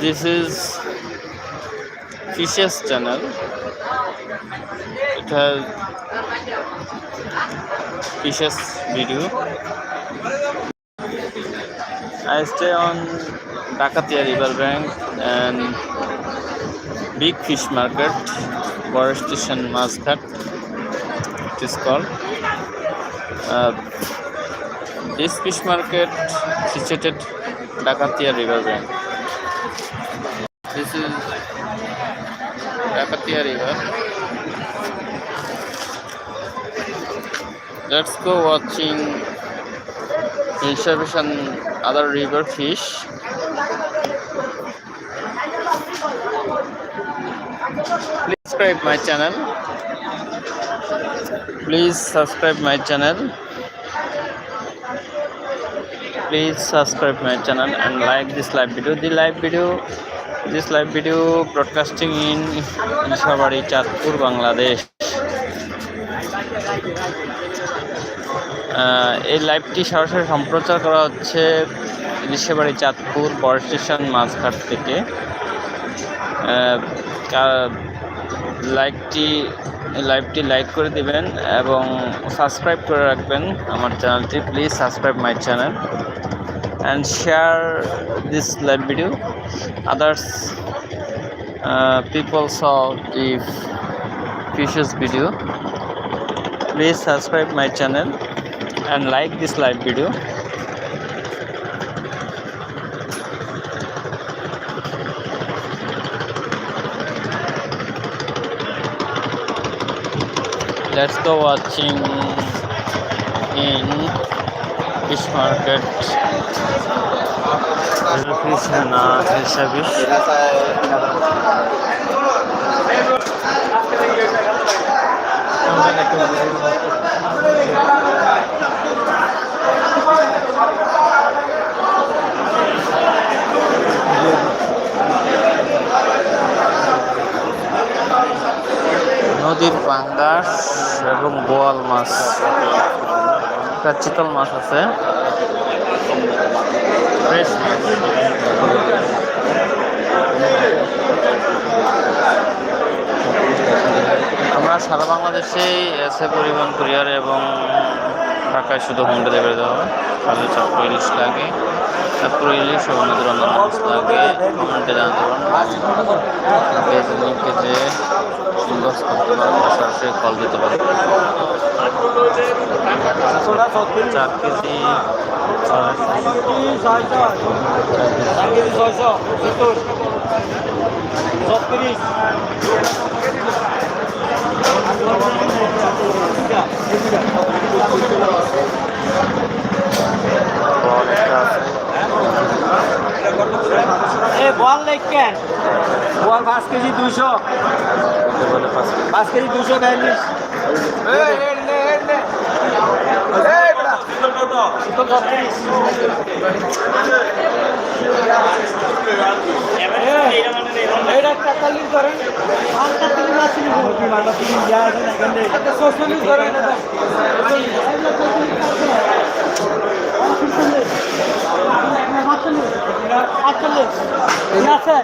this is fishes channel it has fishes video i stay on dakatia river bank and big fish market Bor station mascot it is called uh, this fish market situated dakatia river bank this is Dakatia River. Let's go watching exhibition other river fish. Please subscribe my channel. Please subscribe my channel. Please subscribe my channel and like this live video. The live video this live video broadcasting in Ishabari, Chatpur, Bangladesh. এই লাইভটি সরাসরি সম্প্রচার করা হচ্ছে ইলিশাবাড়ি চাঁদপুর বড় station মাঝঘাট থেকে লাইকটি, লাইভটি like করে দিবেন এবং সাবস্ক্রাইব করে রাখবেন আমার চ্যানেলটি। Please subscribe my channel and share this live video others peoples people সিফিশিয়াস video please subscribe my channel and like this live video let's go watching in fish market Krishna হিসাবে নদীর পাঙ্গাস এবং বোয়াল মাছ। একটা চিতল মাছ আছে। আমরা সারা বাংলাদেশেই এসে পরিবহন কুরিয়ার এবং ঢাকায় শুধু হোম ডেলিভারি দেওয়া হয়। তাহলে চারপুর ইলিশ লাগে চারপুর ইলিশ এবং অন্যান্য মাছ লাগে। কমেন্টে জানাতে পারেন। যে ইনবক্স করতে পারেন বা সরাসরি কল দিতে পারেন চার কেজি বল লেখ কেন বল পাঁচ কেজি বলে পাঁচ কেজি দুশো বিয়াল্লিশ করেন আর কাকালি মাছ নিব কি মাথা তুমি যা আছে না এখান থেকে একটা সোশ্যালিস্ট করেন এটা আছে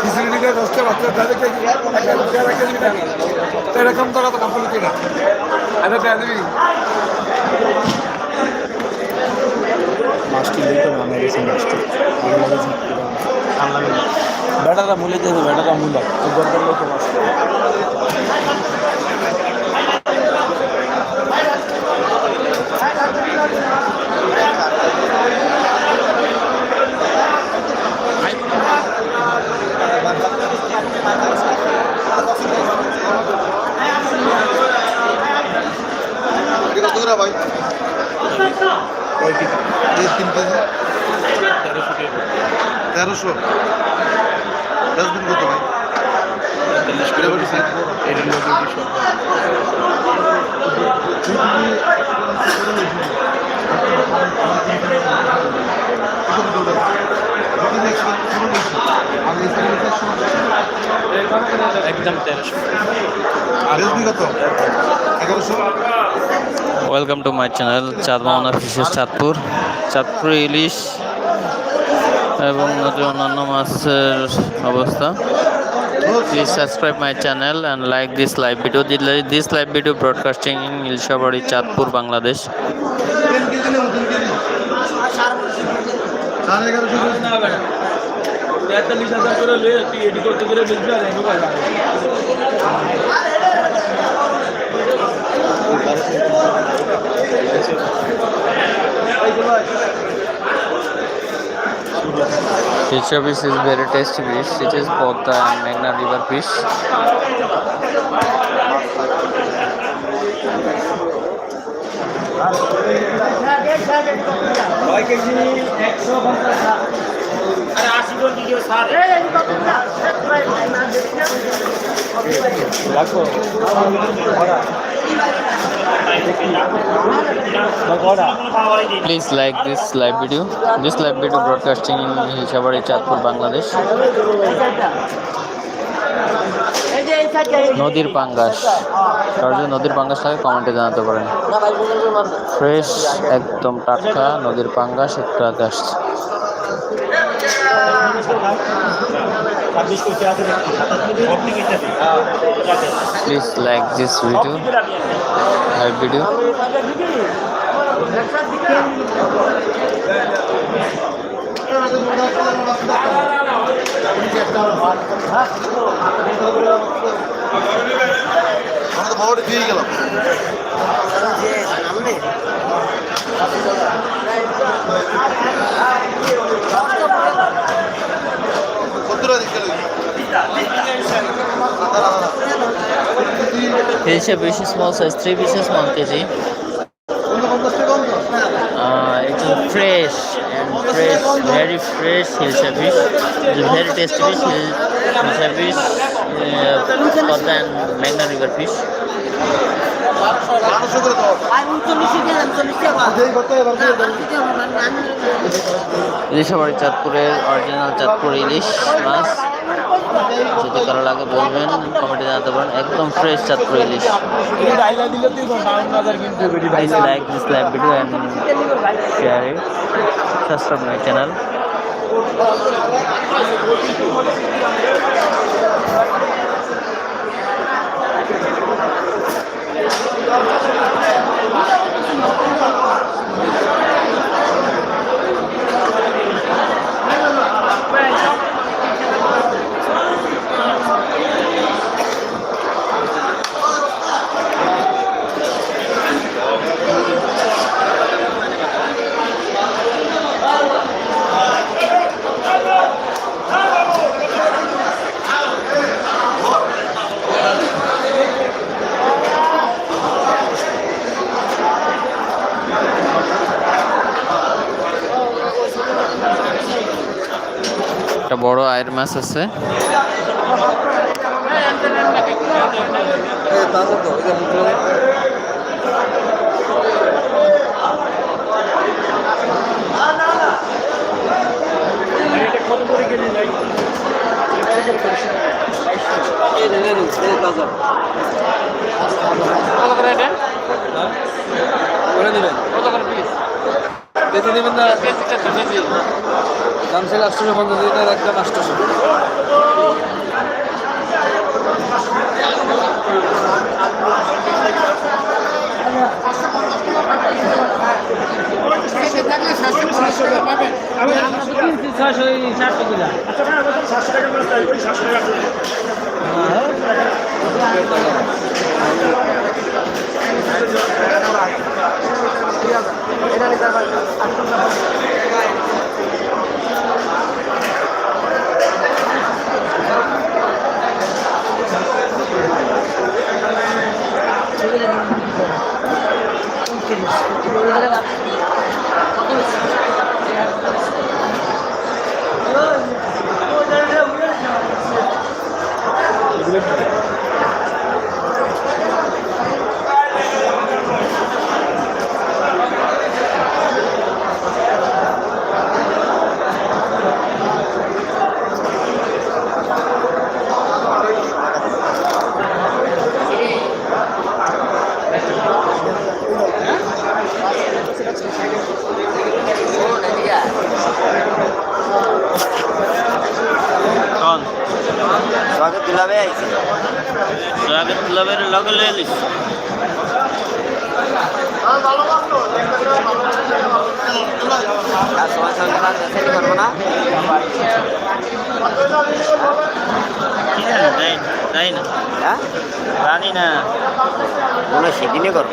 খিচুড়িকে দশটা বাচ্চা তাদেরকে এরকম টাকা তো কাপড় কিনা আচ্ছা দেয়া দিবি বেটারা মূলে যাবে বেটারা মূলা। তো গর্বের লোক মাছ কত করে ভাই এই তিন কেজি তেরোশো ডাস্টবিন কত ভাই। একদম তেরোশো। ওয়েলকাম টু মাই চ্যানেল চাঁদ মামনা ফিশেস চাঁদপুর চাঁদপুর ইলিশ এবং নদীর অন্যান্য মাছের অবস্থা। Please subscribe my channel and like this live video this live video broadcasting in Ilshabari Chandpur Bangladesh পারবে Teacher fish is very tasty fish. It is both the Meghna river fish. রাখো please like this live video this live video broadcasting হিসাবাড়ি Chandpur Bangladesh নদীর পাঙ্গাস। কারও যদি নদীর পাঙ্গাস থাকে কমেন্টে জানাতে পারেন। ফ্রেশ একদম টাটকা নদীর পাঙ্গাস, একটু আগে please like this video live video আমরা তো পাওয়ারে দিয়ে গেলাম কত টাকা দিচ্ছে Hilsa fish is small size, 3 pieces 1 kg. পঞ্চাশ টাকা কম তো Uh, it is fresh and fresh, very fresh Hilsa fish. It দেবো ইলিশাবাড়ি চাঁদপুরের অরিজিনাল চাঁদপুর ইলিশ মাছ। যদি কারও লাগে বলবেন, কমেন্টে জানাতে পারেন। একদম ফ্রেশ চাঁদপুর ইলিশ। এই ডাইলা দিলে তুই বাউন্ন হাজার কিনতে হবে এডি Please like this live video and share it. Subscribe my channel. একটা বড় আয়ের মাছ আছে। কত করে পিস বেঁচে দেবেন। না। দাম ছিল আটশোশো পঞ্চাশ লিটার একদম আটশোশো। সাতশো কিলো এগুলো ইলিশ আর সবার সঙ্গে না সেটি করব না। কি জানি তাই না? হ্যাঁ? জানি না। মনে সেদিনই করব।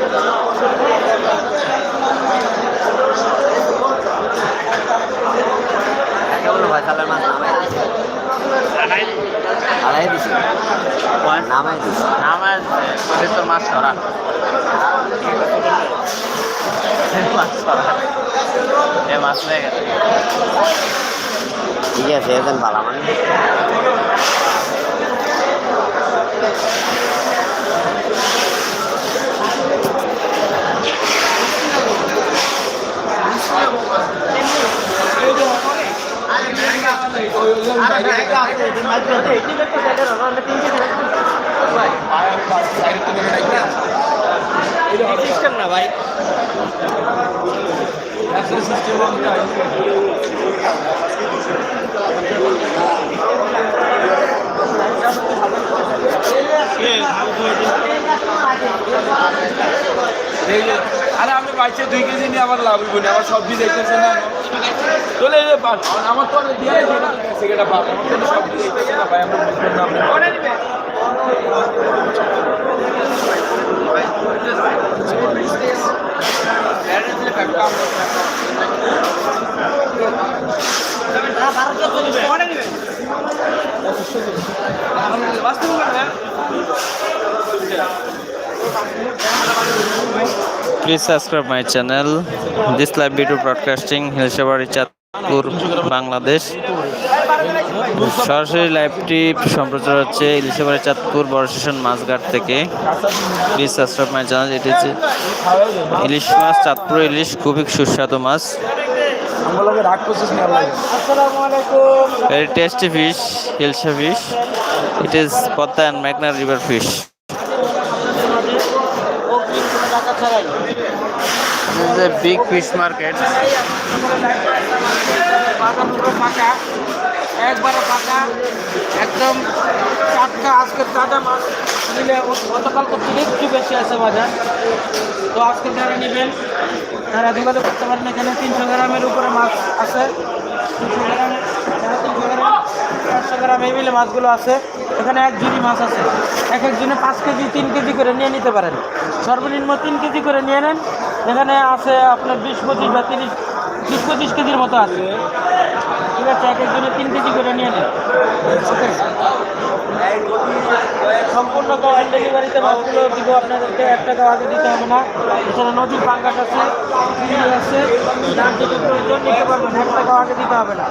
একে মাছ নামাই দিছি। আড়াই দিছি। নামাই দিছি। আমার কোটি তোর মাছ ধরা। মাছ ধরা। এ মাছ লেগে গেছে। ঠিক আছে এখন ভালো মানে আরে আমি বাইচে দুই কেজি নিয়ে আবার লাভ হইব না, আবার সবজি দেখতেছে না। চলে যে পান আমার তো দিয়ে সেটা তো সবজি না ভাই, আমরা বুঝবেন না Please subscribe my channel. This live video broadcasting হিলসাবাড়ি Chandpur Bangladesh সরাসরি লাইভটি সম্প্রচার হচ্ছে ইলিশাবাড়ি চাঁদপুর বড় স্টেশন মাছঘাট থেকে। প্লিজ সাবস্ক্রাইব মাই চ্যানেল, এটি হচ্ছে ইলিশ মাছ, চাঁদপুর ইলিশ, খুবই সুস্বাদু মাছ। Fish it is Podda and Magna river fish. অগ্রিম কোনো টাকা ছাড়াই this is a big একবারে ফাঁকা, একদম টাটকা আজকে তাজা মাছ নিলে গতকাল তো একটু বেশি আছে বাজার। তো আজকে যারা নেবেন, তারা যোগাযোগ করতে পারেন এখানে। তিনশো গ্রামের উপরে মাছ আছে। তিনশো গ্রাম, সাড়ে তিনশো গ্রাম, চারশো গ্রাম এই মিলে মাছগুলো আছে। এখানে এক ঝুড়ি মাছ আছে। এক একজনে পাঁচ কেজি, তিন কেজি করে নিয়ে নিতে পারেন। সর্বনিম্ন তিন কেজি করে নিয়ে নেন। এখানে আছে আপনার বিশ পঁচিশ বা তিরিশ, বিশ পঁচিশ কেজির মতো আছে। ঠিক আছে এক একজনে তিন কেজি করে নিয়ে নেন। সম্পূর্ণ অন ডেলিভারিতে মাছগুলো দিব আপনাদেরকে এক টাকা আগে দিতে হবে না। এছাড়া নদীর পাঙ্গাস আছে আছে যার যেটা প্রয়োজন, নিতে পারবেন, এক টাকা আগে দিতে হবে না।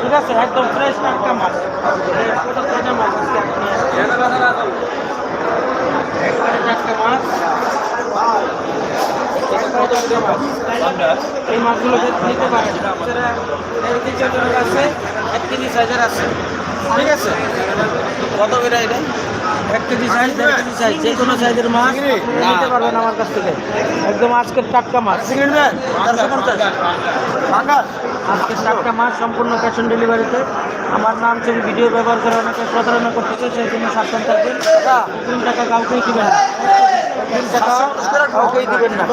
ঠিক আছে, একদম ফ্রেশ টাটকা মাছ। এই পুরো তাজা মাছ আজকে আপনি নিয়ে আসছেন। একবারে টাটকা মাছ মাছ। এই মাছগুলো নিতে পারেন কেজি সাইজের আছে ঠিক আছে কত করে এটা এক কেজি সাইজ দেড় কেজি সাইজ যে কোনো সাইজের মাছ নিতে পারবেন আমার কাছ থেকে। একদম আজকের টাটকা মাছ। আজকের টাটকা মাছ সম্পূর্ণ ক্যাশ অন ডেলিভারিতে আমার নাম ছবি ভিডিও ব্যবহার করে অনেকে প্রতারণা করতেছে সেই জন্য সাবধান থাকবেন। তিন টাকা কাউকেই দিবেন না। তিন টাকা কাউকেই দিবেন না।